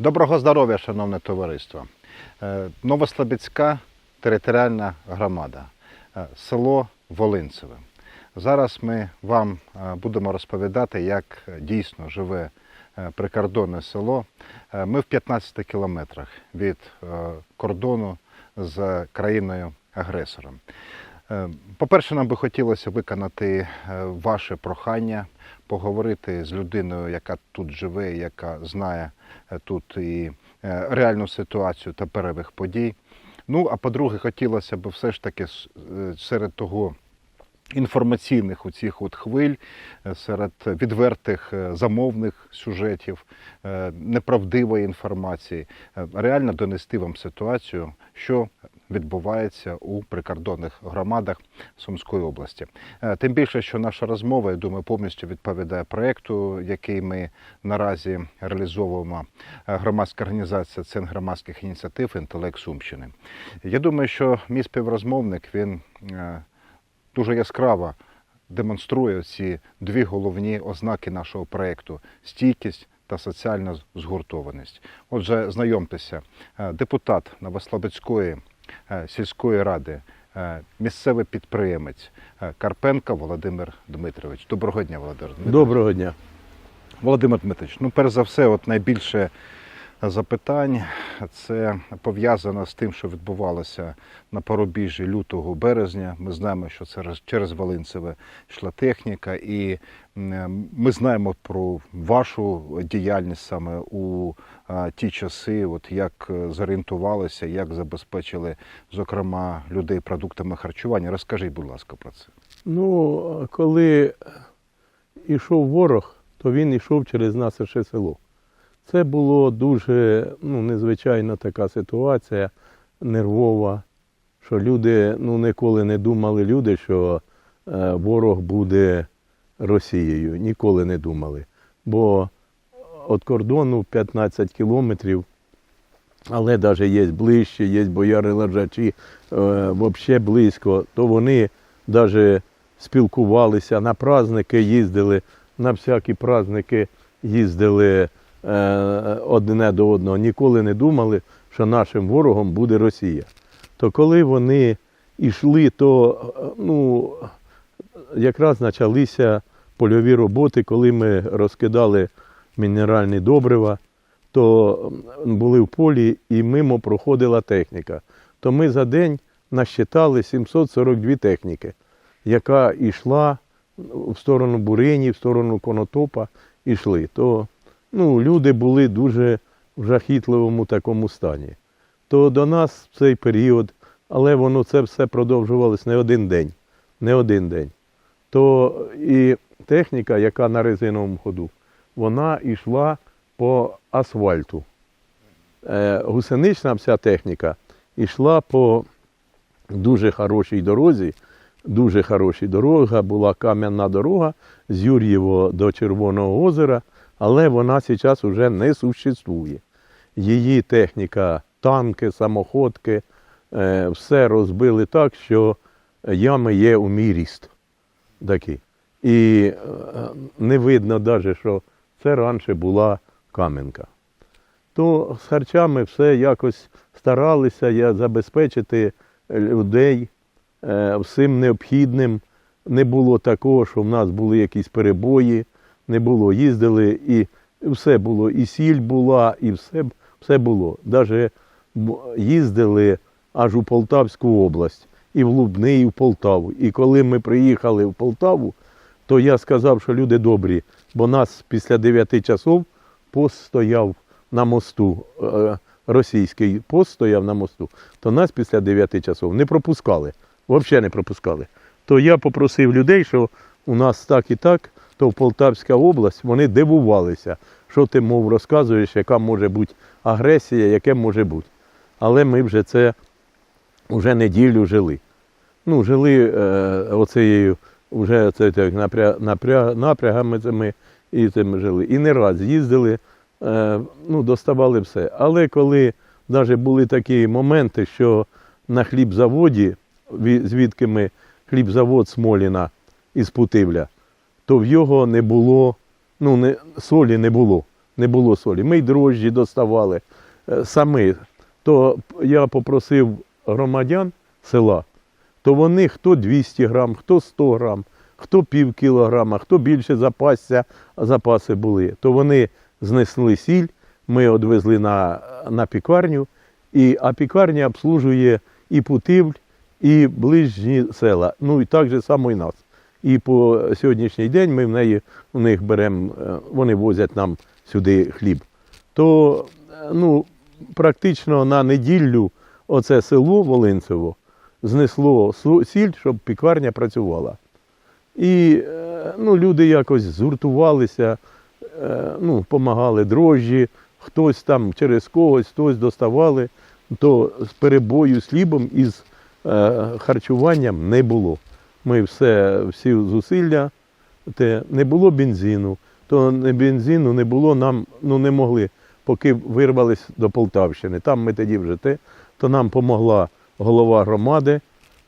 Доброго здоров'я, шановне товариство. Е, Новослобідська територіальна громада, е, село Волинцеве. Зараз ми вам е, будемо розповідати, як дійсно живе прикордонне село. Ми в 15 кілометрах від кордону з країною-агресором. Е, По-перше, нам би хотілося виконати е, ваше прохання, поговорити з людиною, яка тут живе, яка знає е, тут і реальну ситуацію та перебіг подій. Ну, а по-друге, хотілося б все ж таки серед того інформаційних у цих от хвиль, серед відвертих замовних сюжетів, неправдивої інформації, реально донести вам ситуацію, що відбувається у прикордонних громадах Сумської області. Е, Тим більше, що наша розмова, я думаю, повністю відповідає проєкту, який ми наразі реалізовуємо. Е, Громадська організація Центр громадських ініціатив Інтелект Сумщини. Я думаю, що мій співрозмовник він е, дуже яскраво демонструє ці дві головні ознаки нашого проєкту стійкість та соціальна згуртованість. Отже, знайомтеся, депутат Новослободської е, сільської ради, е, місцевий підприємець е, Карпенко Володимир Дмитрович. Доброго дня, Володимир Дмитрович. Доброго дня. Володимир Дмитрович, ну перш за все, от найбільше запитань це пов'язано з тим, що відбувалося на порубіжжі лютого березня. Ми знаємо, що це через Волинцеве йшла техніка, і ми знаємо про вашу діяльність саме у ті часи, от як е, зорієнтувалися, як забезпечили, зокрема, людей продуктами харчування. Розкажіть, будь ласка, про це. Ну, коли йшов ворог, то він йшов через наше село. Це було дуже ну, незвичайна така ситуація, нервова, що люди ну, ніколи не думали люди, що е, ворог буде Росією. Ніколи не думали. Бо від кордону 15 кілометрів, але навіть є ближче, є бояри лежачі е, взагалі близько, то вони навіть спілкувалися, на праздники їздили, на всякі праздники їздили одне до одного. Ніколи не думали, що нашим ворогом буде Росія. То коли вони йшли, то е, ну, якраз почалися польові роботи, коли ми розкидали мінеральні добрива, то були в полі і мимо проходила техніка. То ми за день насчитали 742 техніки, яка йшла в сторону Бурині, в сторону Конотопа йшли. То ну, люди були дуже в жахітливому такому стані. То до нас в цей період, але воно це все продовжувалось не один день. Не один день. То і техніка, яка на резиновому ходу, вона йшла по асфальту. Е, гусенична вся техніка йшла по дуже хорошій дорозі. Дуже хороша дорога, була кам'яна дорога з Юр'єво до Червоного озера, але вона зараз вже не существує. Її техніка, танки, самоходки, е, все розбили так, що ями є у мій ріст. Такі. І е, не видно навіть, що це раніше була каменка. То з харчами все якось старалися я забезпечити людей е, всім необхідним. Не було такого, що в нас були якісь перебої, не було. Їздили і все було, і сіль була, і все, все було. Навіть їздили аж у Полтавську область, і в Лубни, і в Полтаву. І коли ми приїхали в Полтаву, то я сказав, що люди добрі, бо нас після 9 часов пост стояв на мосту, е, російський пост стояв на мосту, то нас після 9 часов не пропускали, взагалі не пропускали. То я попросив людей, що у нас так і так, то в Полтавська область вони дивувалися, що ти, мов, розказуєш, яка може бути агресія, яке може бути. Але ми вже це вже неділю жили. Ну, жили е, оцею, вже це так, напря, напря, напрягами цими і цим жили. І не раз їздили, е, ну, доставали все. Але коли навіть були такі моменти, що на хлібзаводі, звідки ми хлібзавод Смоліна із Путивля, то в його не було, ну, не, солі не було. не було солі. Ми й дрожжі доставали е, самі. То я попросив громадян села, то вони хто 200 грам, хто 100 грам, хто пів кілограма, хто більше запасся, запаси були, то вони знесли сіль, ми відвезли на, на пікарню, і, а пікарня обслужує і Путивль, і ближні села. Ну і так же само і нас. І по сьогоднішній день ми в неї у них беремо, е, вони возять нам сюди хліб. То е, ну, практично на неділю оце село Волинцево знесло сіль, щоб пікарня працювала. І е, ну, люди якось згуртувалися, ну, допомагали дрожжі, хтось там через когось, хтось доставали, то з перебою з хлібом і харчуванням не було. Ми все, всі зусилля, те, не було бензину, то не бензину не було, нам ну, не могли, поки вирвались до Полтавщини. Там ми тоді вже те, то нам допомогла голова громади,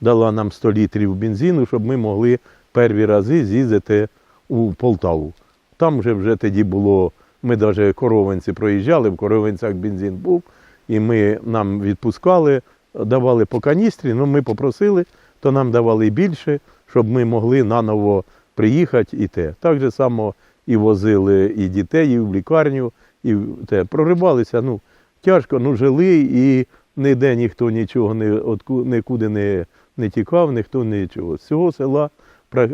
дала нам 100 літрів бензину, щоб ми могли перві рази з'їздити у Полтаву. Там вже вже тоді було, ми навіть коровинці проїжджали, в коровинцях бензин був, і ми нам відпускали, давали по каністрі, ну ми попросили, то нам давали більше, щоб ми могли наново приїхати і те. Так же само і возили і дітей, і в лікарню, і те. Проривалися, ну, тяжко, ну жили, і ніде ніхто нічого не, нікуди не, не тікав, ніхто нічого. З цього села е,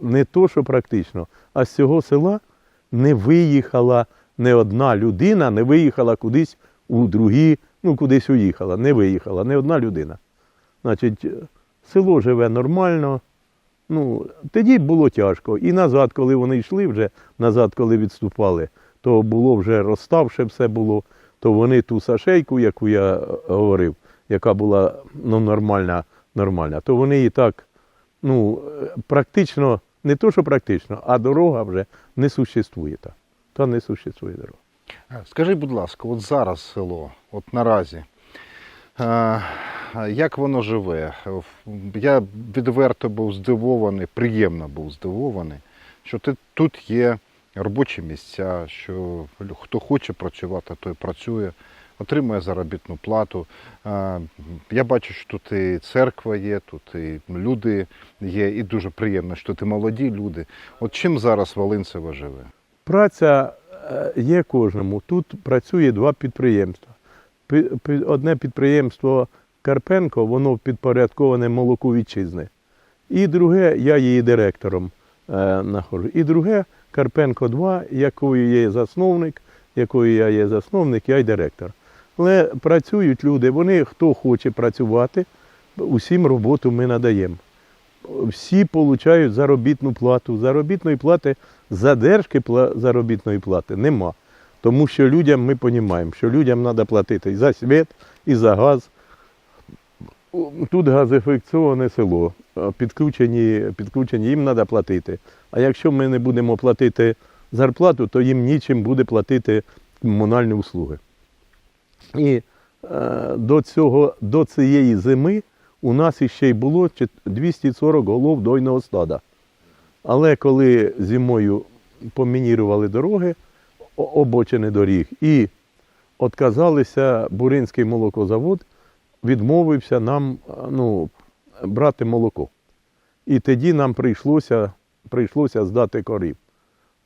не то, що практично, а з цього села не виїхала не одна людина, не виїхала кудись у другі, ну кудись уїхала, не виїхала, не одна людина. Значить, село живе нормально. Ну, тоді було тяжко. І назад, коли вони йшли вже, назад, коли відступали, то було вже розставше все було, то вони ту сашейку, яку я е, говорив, яка була ну, нормальна, нормальна, то вони її так, ну, е, практично, не то, що практично, а дорога вже не существує. Та, та не существує дорога. Е, Скажи, будь ласка, от зараз село, от наразі, як воно живе? Я відверто був здивований, приємно був здивований, що ти- тут є робочі місця, що хто хоче працювати, той працює, отримує заробітну плату. Я бачу, що тут і церква є, тут і люди є, і дуже приємно, що і молоді люди. От чим зараз Волинцево живе? Праця е, є кожному. Тут працює два підприємства. Пі- пі- Одне підприємство Карпенко, воно підпорядковане молоку вітчизни. І друге, я її директором е, нахожу. І друге Карпенко 2, якою є засновник, якою я є засновник, я й директор. Але працюють люди, вони хто хоче працювати, усім роботу ми надаємо всі отримують заробітну плату. Заробітної плати, задержки заробітної плати нема. Тому що людям ми розуміємо, що людям треба платити і за світ, і за газ. Тут газифікційне село, підключені, підключені, їм треба платити. А якщо ми не будемо платити зарплату, то їм нічим буде платити комунальні услуги. І е, до, цього, до цієї зими у нас іще й було 240 голов дойного стада. Але коли зимою помінірували дороги, обочини доріг, і відказалися, Буринський молокозавод відмовився нам ну, брати молоко. І тоді нам прийшлося, прийшлося здати корів.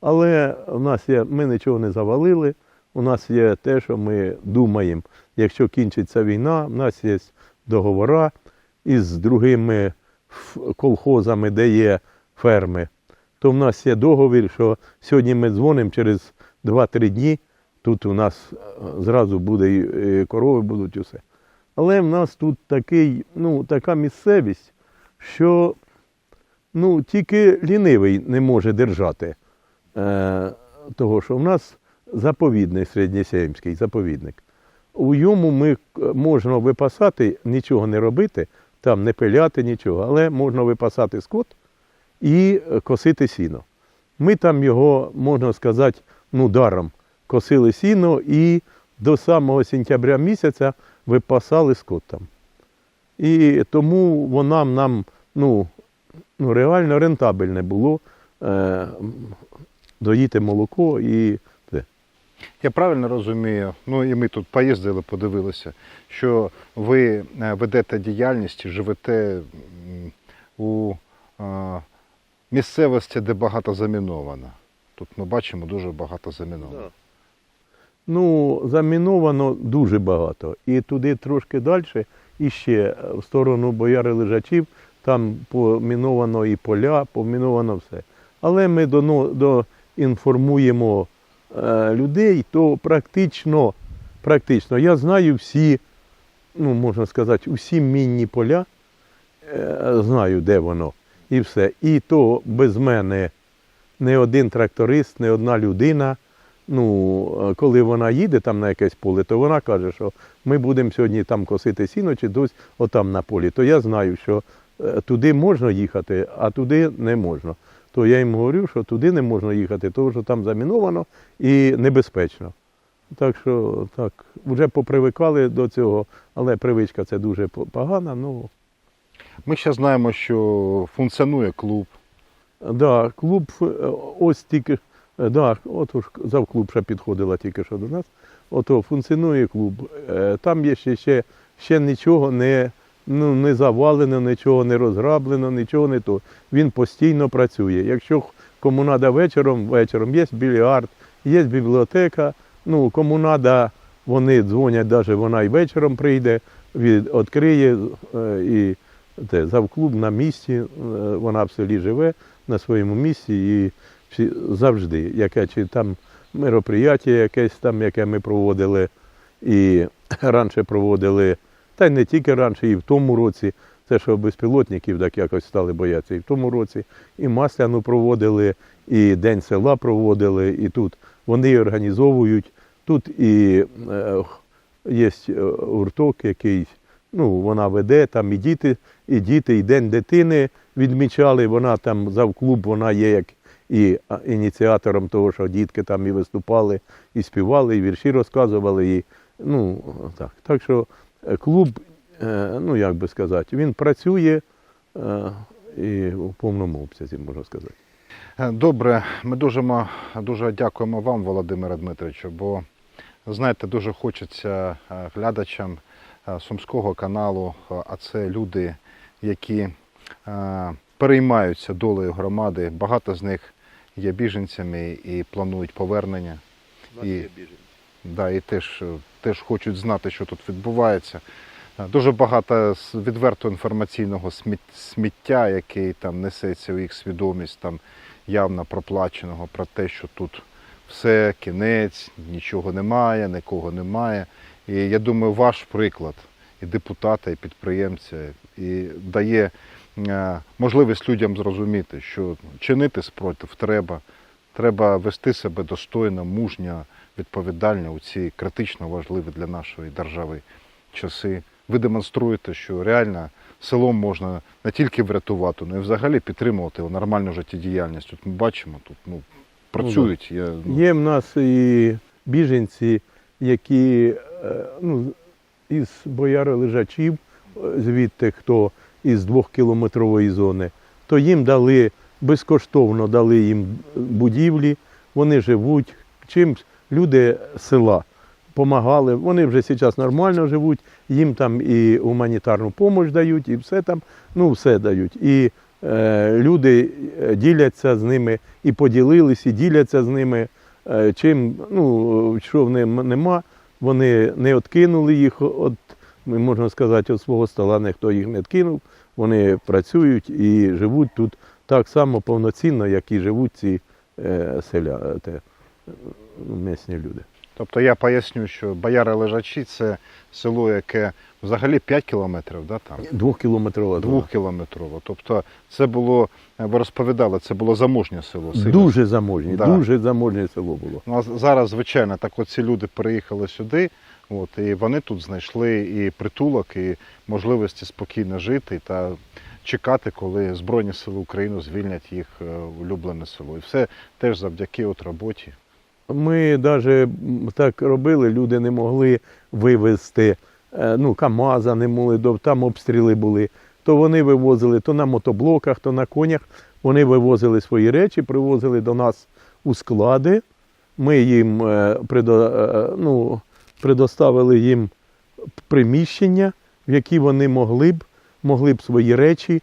Але в нас є, ми нічого не завалили. У нас є те, що ми думаємо, якщо кінчиться війна, в нас є договори із другими колхозами, де є ферми. То в нас є договір, що сьогодні ми дзвонимо через 2-3 дні. Тут у нас е, зразу буде і корови будуть усе. Але в нас тут такий, ну, така місцевість, що ну, тільки лінивий не може держати е, того, що в нас заповідний середньосємський заповідник. У йому ми можна випасати, нічого не робити, там не пиляти нічого, але можна випасати скот і е, косити сіно. Ми там його, можна сказати, ну, даром косили сіно і до самого сентября місяця випасали скот там. І тому вона нам ну, ну, реально рентабельне було е, доїти молоко і те. Я правильно розумію, ну і ми тут поїздили, подивилися, що ви е, ведете діяльність, живете у е, місцевості, де багато заміновано. Тут ми бачимо дуже багато заміновано. Ну, заміновано дуже багато. І туди трошки далі, і ще в сторону бояри лежачів, там поміновано і поля, поміновано все. Але ми доно, до, інформуємо е, людей, то практично, практично, я знаю всі, ну, можна сказати, усі мінні поля, е, знаю, де воно, і все. І то без мене не один тракторист, не одна людина. Ну, е, коли вона їде там на якесь поле, то вона каже, що ми будемо сьогодні там косити сіно чи дось отам на полі. То я знаю, що е, туди можна їхати, а туди не можна. То я їм говорю, що туди не можна їхати, тому що там заміновано і небезпечно. Так що так, вже попривикали до цього, але привичка це дуже погана. Ну, Ми ще знаємо, що функціонує клуб. Да, клуб е, ось тільки, да, от уж завклуб ще підходила тільки що до нас. Ото функціонує клуб. Е, Там є ще, ще, ще нічого не, ну, не завалено, нічого не розграблено, нічого не то. Він постійно працює. Якщо кому треба вечором, вечором є більярд, є бібліотека. Ну, кому треба, вони дзвонять, навіть вона і вечором прийде, від, відкриє е, і те, завклуб на місці, е, вона в селі живе на своєму місці і завжди, яке чи там мероприяття якесь там, яке ми проводили, і раніше проводили, та й не тільки раніше, і в тому році. Це що безпілотників так якось стали боятися. І в тому році і Масляну проводили, і День села проводили, і тут вони організовують. Тут і е, є гурток якийсь, ну, вона веде, там і діти, і діти, і День дитини відмічали. Вона там завклуб, вона є як і ініціатором того, що дітки там і виступали, і співали, і вірші розказували. І, ну, так. так що е, клуб, е, ну як би сказати, він працює е, і в повному обсязі, можна сказати. Добре, ми дуже, дуже дякуємо вам, Володимире Дмитровичу, бо знаєте, дуже хочеться глядачам Сумського каналу, а це люди, які переймаються долею громади. Багато з них є біженцями і планують повернення. І- Да, і теж, теж хочуть знати, що тут відбувається. Е, Дуже багато відверто інформаційного сміття, яке там несеться у їх свідомість, там явно проплаченого про те, що тут все, кінець, нічого немає, нікого немає. І я думаю, ваш приклад і депутата, і підприємця, і дає можливість людям зрозуміти, що чинити спротив треба. Треба вести себе достойно, мужньо, відповідально у ці критично важливі для нашої держави часи. Ви демонструєте, що реально селом можна не тільки врятувати, але й взагалі підтримувати його нормальну життєдіяльність. От ми бачимо тут, ну працюють. Я, ну, Є в нас і біженці, які е, ну, із бояри лежачів, е, звідти хто із двохкілометрової зони, то їм дали безкоштовно дали їм будівлі, вони живуть. Чим люди села допомагали, вони вже зараз нормально живуть, їм там і гуманітарну допомогу дають, і все там, ну все дають. І е, люди е, діляться з ними, і поділились, і діляться з ними. Е, чим, ну, що в ним нема, вони не откинули їх, от, можна сказати, від свого стола ніхто їх не откинув. Вони працюють і живуть тут так само повноцінно, як і живуть ці е, селя, те, місні люди. Тобто я поясню, що Бояри Лежачі це село, яке взагалі 5 кілометрів, да, там? Двохкілометрова зона. Двохкілометрово. Тобто це було, ви розповідали, це було заможнє село. сильно. Дуже заможні, Да. дуже заможне село було. Ну, а зараз, звичайно, так от ці люди приїхали сюди, от, і вони тут знайшли і притулок, і можливості спокійно жити та чекати, коли Збройні Сили України звільнять їх е, улюблене село. І все теж завдяки от роботі. Ми навіть так робили, люди не могли вивезти, е, ну, КАМАЗа не могли, там обстріли були. То вони вивозили то на мотоблоках, то на конях. Вони вивозили свої речі, привозили до нас у склади, Ми їм е, ну, предоставили їм приміщення, в які вони могли б, могли б свої речі.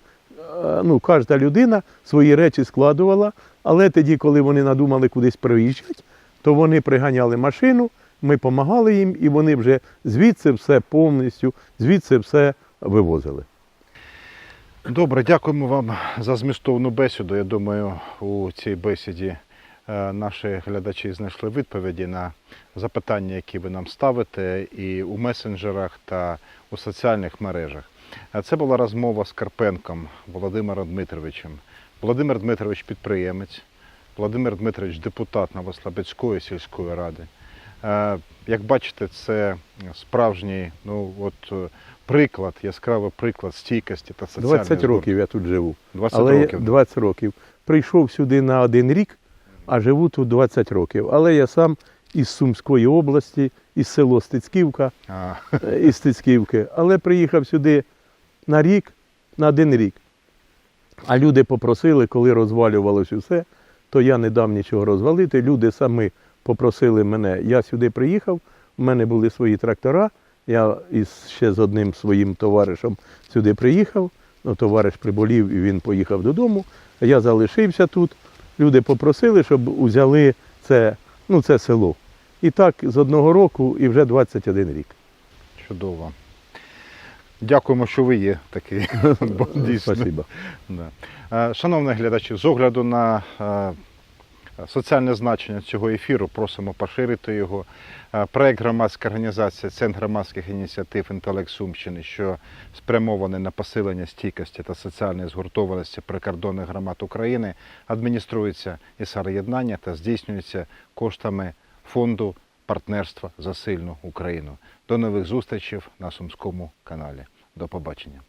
е, Ну, кожна людина свої речі складувала, але тоді, коли вони надумали кудись приїжджати, то вони приганяли машину, ми допомагали їм, і вони вже звідси все повністю, звідси все вивозили. Добре, дякуємо вам за змістовну бесіду. Я думаю, у цій бесіді наші глядачі знайшли відповіді на запитання, які ви нам ставите, і у месенджерах та у соціальних мережах. Е, Це була розмова з Карпенком Володимиром Дмитровичем. Володимир Дмитрович підприємець, Володимир Дмитрович депутат Новослобідської сільської ради. Е, Як бачите, це справжній ну, от, е, приклад, яскравий приклад стійкості та соціальної 20 згуртованості. років я тут живу. 20 Але років. 20 років. Прийшов сюди на один рік, а живу тут 20 років. Але я сам із Сумської області, із село Стецьківка, е, із Стецьківки. Але приїхав сюди на рік, на один рік. А люди попросили, коли розвалювалось усе, то я не дам нічого розвалити. Люди самі попросили мене. Я сюди приїхав, у мене були свої трактора. Я із ще з одним своїм товаришем сюди приїхав. Ну, товариш приболів і він поїхав додому. Я залишився тут. Люди попросили, щоб узяли це, ну, це село. І так з одного року і вже 21 рік. чудово. Дякуємо, що ви є такий. Дійсно. Е, Шановні глядачі, з огляду на е, соціальне значення цього ефіру, просимо поширити його. Е, Проект громадська організація Центр громадських ініціатив Інтелект Сумщини, що спрямований на посилення стійкості та соціальної згуртованості прикордонних громад України, адмініструється із єднання та здійснюється коштами фонду партнерства за сильну Україну. До нових зустрічей на Сумському каналі. До побачення.